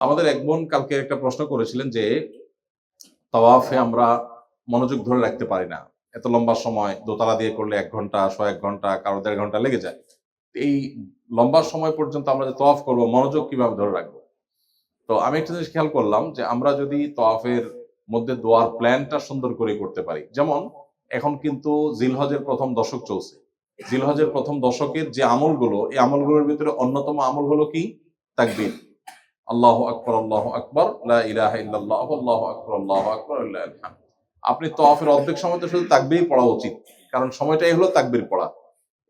আমাদের এক বোন কালকে একটা প্রশ্ন করেছিলেন যে, তাওয়াফে আমরা মনোযোগ ধরে রাখতে পারি না। এত লম্বা সময় দোতলা দিয়ে করলে এক ঘণ্টা শো এক ঘণ্টা, কারও দেড় ঘণ্টা লেগে যায়। এই লম্বা সময় পর্যন্ত আমরা যে তওয়াফ করব, মনোযোগ কীভাবে ধরে রাখব? তো আমি একটা জিনিস খেয়াল করলাম যে, আমরা যদি তওয়াফের মধ্যে দোয়ার প্ল্যানটা সুন্দর করে করতে পারি, যেমন এখন কিন্তু জিলহজের প্রথম দশক চলছে। জিলহজের প্রথম দশকের যে আমলগুলো, এই আমলগুলোর ভিতরে অন্যতম আমল হলো কি? তাকবীর। আল্লাহ আকবর আল্লাহ আকবর আল্লাহু আকবর আল্লাহু আকবর। আপনি তওয়াফের অর্ধেক সময় তো শুধু তাকবীর পড়া উচিত, কারণ সময়টাই হলো তাকবীর পড়া।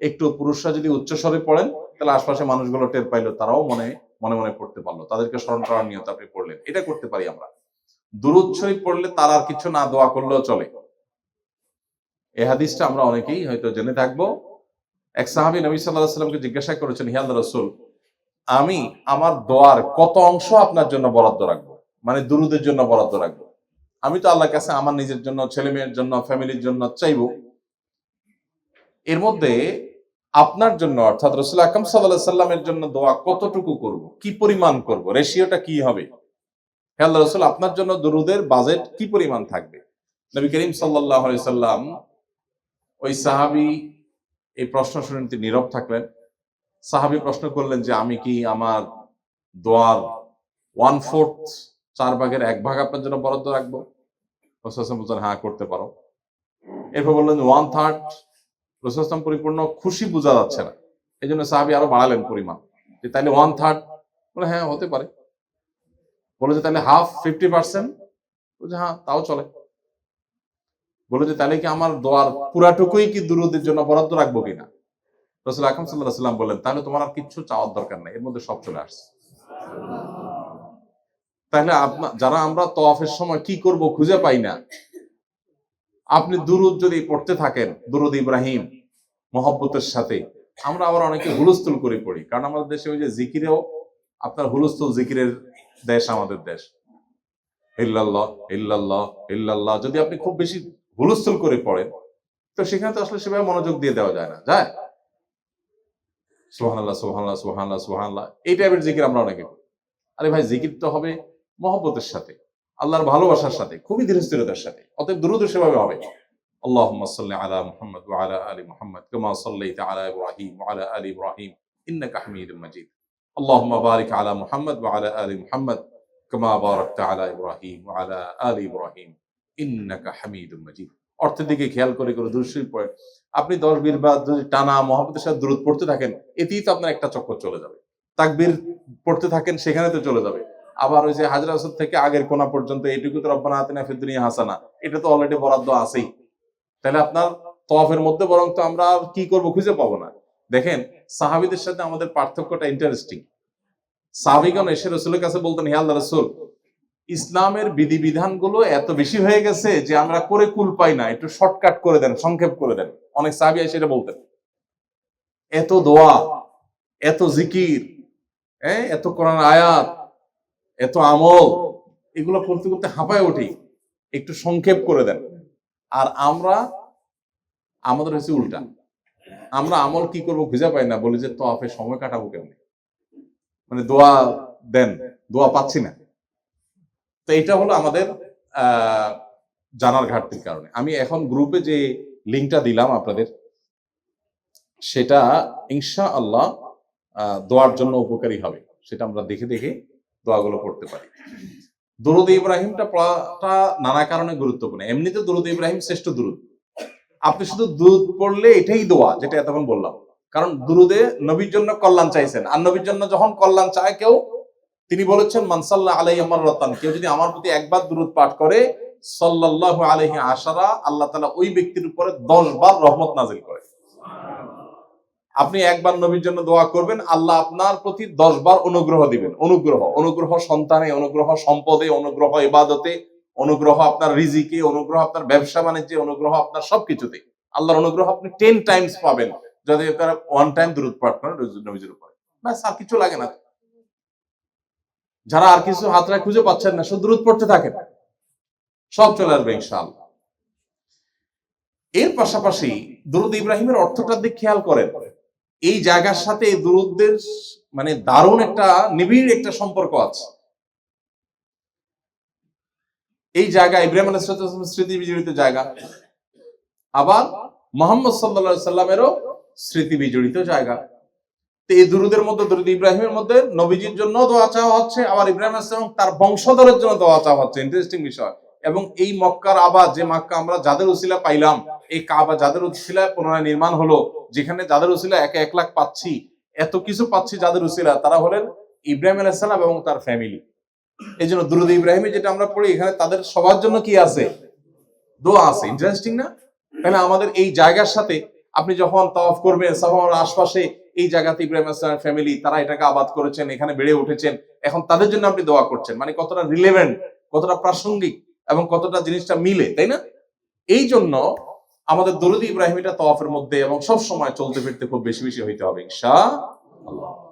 একটু পুরুষরা যদি উচ্চস্বরে পড়েন, তাহলে আশপাশে মানুষগুলো টের পাইলো, তারাও মনে মনে মনে পড়তে পারল। তাদেরকে স্মরণ করার নিয়ত আপনি পড়লেন এটা করতে পারি আমরা। দুরুদ পড়লে তার আর কিছু না, দোয়া করলেও চলে। এই হাদিসটা আমরা অনেকেই হয়তো জেনে থাকব। এক সাহাবী নবী সাল্লাহ সাল্লামকে জিজ্ঞাসা করেছেন হিয়াল রসুল আমি আমার দোয়ার কত অংশ আপনার জন্য বরাদ্দ রাখব? মানে দুরুদের জন্য বরাদ্দ রাখব? আমি তো আল্লাহর কাছে আমার নিজের জন্য, ছেলে মেয়ের জন্য, ফ্যামিলির জন্য চাইব। এর মধ্যে আপনার জন্য, অর্থাৎ রসুল আকরম সাল্লাহ সাল্লামের জন্য দোয়া কতটুকু করব? কি পরিমাণ করব? রেশিওটা কি হবে? হে আল্লাহ রসুল, আপনার জন্য দুরুদের বাজেট কি পরিমাণ থাকবে? নবী করিম সাল্লাহ সাল্লাম ওই সাহাবি এই প্রশ্ন শুনে তিনি নীরব থাকলেন। সাহাবি প্রশ্ন করলেন যে আমি কি আমার দোয়ার ওয়ান ফোর্থ চার ভাগের এক ভাগ আপনার জন্য বরাদ্দ রাখব? বলছেন হ্যাঁ করতে পারো। এরপর বললেন ওয়ান থার্ড রসুলাম পরিপূর্ণ খুশি বোঝা যাচ্ছে না। এই জন্য সাহাবি আরও বাড়ালেন পরিমাণ। যে তাহলে ওয়ান থার্ড বলে হ্যাঁ হতে পারে। বলে যে তাহলে হাফ ফিফটি পার্সেন্ট বলছে হ্যাঁ তাও চলে। বলে যে তাহলে কি আমার দোয়ার পুরাটুকুই কি দুরুদের জন্য বরাদ্দ রাখব কিনা? রসুল আকরম সাল্লাহ সাল্লাম বললেন, তাহলে তোমার আর কিচ্ছু চাওয়ার দরকার নাই। এর মধ্যে সব চলে আসছে। তাহলে যারা আমরা তওয়াফের সময় কি করব খুঁজে পাই না। আপনি দুরুদ যদি পড়তে থাকেন, দুরুদ ইব্রাহিম, মহব্বতের সাথে, আমরা আবার অনেকে হুলস্থুল করে পড়ি। কারণ আমাদের দেশে ওই যে জিকিরেও আপনার হুলস্থুল জিকিরের দেশ আমাদের দেশ। ইল্লাল্লাহ ইল্লাল্লাহ ইল্লাল্লাহ, যদি আপনি খুব বেশি হুলস্থুল করে পড়েন, তো সেখানে তো আসলে সেভাবে মনোযোগ দিয়ে দেওয়া যায় না। যায়? সুহানাল্লাহ সুহানাল্লাহ সুহানাল্লাহ সুহানাল্লাহ এই টাইপের জিকির আমরা অনেকে করি আরে ভাই জিকির তো হবে মহব্বতের সাথে আল্লাহর ভালোবাসার সাথে খুবই ধীরস্থিরতার সাথে অতএব দ্রুত সেভাবে হবে اللهم صل على محمد وعلى ال محمد كما صليت على ابراهيم وعلى ال ابراهيم انك حميد مجيد اللهم بارك على محمد وعلى ال محمد كما باركت على ابراهيم وعلى ال ابراهيم انك حميد مجيد অর্থের দিকে খেয়াল করে করে দুরুদ পড়ে আপনি দশ বির বা যদি টানা মহব্বতের সাথে দূরত পড়তে থাকেন, এতেই তো আপনার একটা চক্কর চলে যাবে। তাকবীর পড়তে থাকেন, সেখানে তো চলে যাবে। আবার ওই যে হাজরা আসদ থেকে আগের কোনা পর্যন্ত এইটুকু তো রব্বানা হাতিনা ফিদ্দুনিয়া হাসানা। এটা তো অলরেডি বরাদ্দ আছেই। তাহলে আপনার তফের মধ্যে বরং তো আমরা কি করব খুঁজে পাবো না। দেখেন, সাহাবিদের সাথে আমাদের পার্থক্যটা ইন্টারেস্টিং সাহাবিগণ এসে রসুলের কাছে বলতেন, হে আল্লাহ রসুল ইসলামের বিধিবিধানগুলো এত বেশি হয়ে গেছে যে আমরা করে কুল পাই না। একটু শর্টকাট করে দেন, সংক্ষেপ করে দেন। অনেক সাহাবি এসে এটা বলতেন। এত দোয়া, এত জিকির হ্যাঁ এত কোরআন আয়াত, এত আমল, এগুলো করতে করতে হাঁপায় উঠি। একটু সংক্ষেপ করে দেন। আর আমরা, আমাদের হচ্ছে উল্টা। আমরা আমল কি করব খুঁজে পাই না। বলি যে তো আপে সময় কাটাবো কেমনে? মানে দোয়া দেন, দোয়া পাচ্ছি না। তো এটা হলো আমাদের জানার ঘাটতির কারণে। আমি এখন গ্রুপে যে লিঙ্কটা দিলাম আপনাদের, সেটা ইনশা আল্লাহ দোয়ার জন্য উপকারী হবে। সেটা আমরা দেখে দেখে দোয়াগুলো পড়তে পারি। দুরুদ ইব্রাহিমটা পড়াটা নানা কারণে গুরুত্বপূর্ণ। এমনিতে দুরুদ ইব্রাহিম শ্রেষ্ঠ দুরুদ। আপনি শুধু দুরুদ পড়লে এটাই দোয়া, যেটা এতক্ষণ বললাম। কারণ দুরুদে নবীর জন্য কল্যাণ চাইছেন। আর নবীর জন্য যখন কল্যাণ চায় কেউ তিনি বলেছেন মানসাল্লাহ আলাই আমার রতান কেউ যদি আমার প্রতি একবার দুরুদ পাঠ করে সাল্লাহ আলহি আশারা, আল্লাহ তালা ওই ব্যক্তির উপরে দশ বার রহমত নাজিল করে। আপনি একবার নবীর জন্য দোয়া করবেন, আল্লাহ আপনার প্রতি দশ বার অনুগ্রহ দিবেন। অনুগ্রহ অনুগ্রহ সন্তানে, অনুগ্রহ সম্পদে, অনুগ্রহ ইবাদতে, অনুগ্রহ আপনার রিজিকে, অনুগ্রহ আপনার ব্যবসা বাণিজ্যে, অনুগ্রহ আপনার সবকিছুতে। আল্লাহর অনুগ্রহ আপনি টেন টাইমস পাবেন, যদি ওয়ান টাইম দূরত পাঠ করেন নবীজির উপরে। ব্যাস, আর কিছু লাগে না। যারা আর কিছু হাতরা খুঁজে পাচ্ছেন না, শুধু দূরত পড়তে থাকেন। সব চলে আসবে ইনশাআল্লাহ। এর পাশাপাশি দুরুদ ইব্রাহিমের অর্থটার দিক খেয়াল করেন, এই জায়গার সাথে এই দুরুদদের মানে দারুণ একটা নিবিড় একটা সম্পর্ক আছে। এই জায়গা ইব্রাহিম আলাইহিস স্মৃতি বিজড়িত জায়গা। আবার মোহাম্মদ সাল্লা সাল্লামেরও স্মৃতি বিজড়িত জায়গা। এই দুরুদের মধ্যে, দুরুদ ইব্রাহিমের মধ্যে নবীজির জন্য দোয়া চাওয়া হচ্ছে, আবার ইব্রাহিম আসলাম তার বংশধরের জন্য দোয়া চাওয়া হচ্ছে। ইন্টারেস্টিং বিষয়। এবং এই মক্কার আবার যে মক্কা আমরা যাদের উসিলা পাইলাম, এই কাবা যাদের উসিলা পুনরায় নির্মাণ হলো, যেখানে যাদের উসিলা একে এক লাখ পাচ্ছি, এত কিছু পাচ্ছি যাদের উসিলা, তারা হলেন ইব্রাহিম আলাইসালাম এবং তার ফ্যামিলি এই জন্য দুরুদ ইব্রাহিমে যেটা আমরা পড়ি, এখানে তাদের সবার জন্য কি আছে? দোয়া আছে। ইন্টারেস্টিং না? তাহলে আমাদের এই জায়গার সাথে আপনি যখন তওয়াফ করবেন সাফার আশপাশে এই জায়গাতে ইব্রাহিম আসলামের ফ্যামিলি তারা এটাকে আবাদ করেছেন, এখানে বেড়ে উঠেছেন। এখন তাদের জন্য আপনি দোয়া করছেন। মানে কতটা রিলেভেন্ট কতটা প্রাসঙ্গিক এবং কতটা জিনিসটা মিলে, তাই না? এই জন্য আমাদের দরুদ ইব্রাহিম এটা তওয়াফের মধ্যে এবং সব সময় চলতে ফিরতে খুব বেশি বেশি হইতে হবে ইনশা আল্লাহ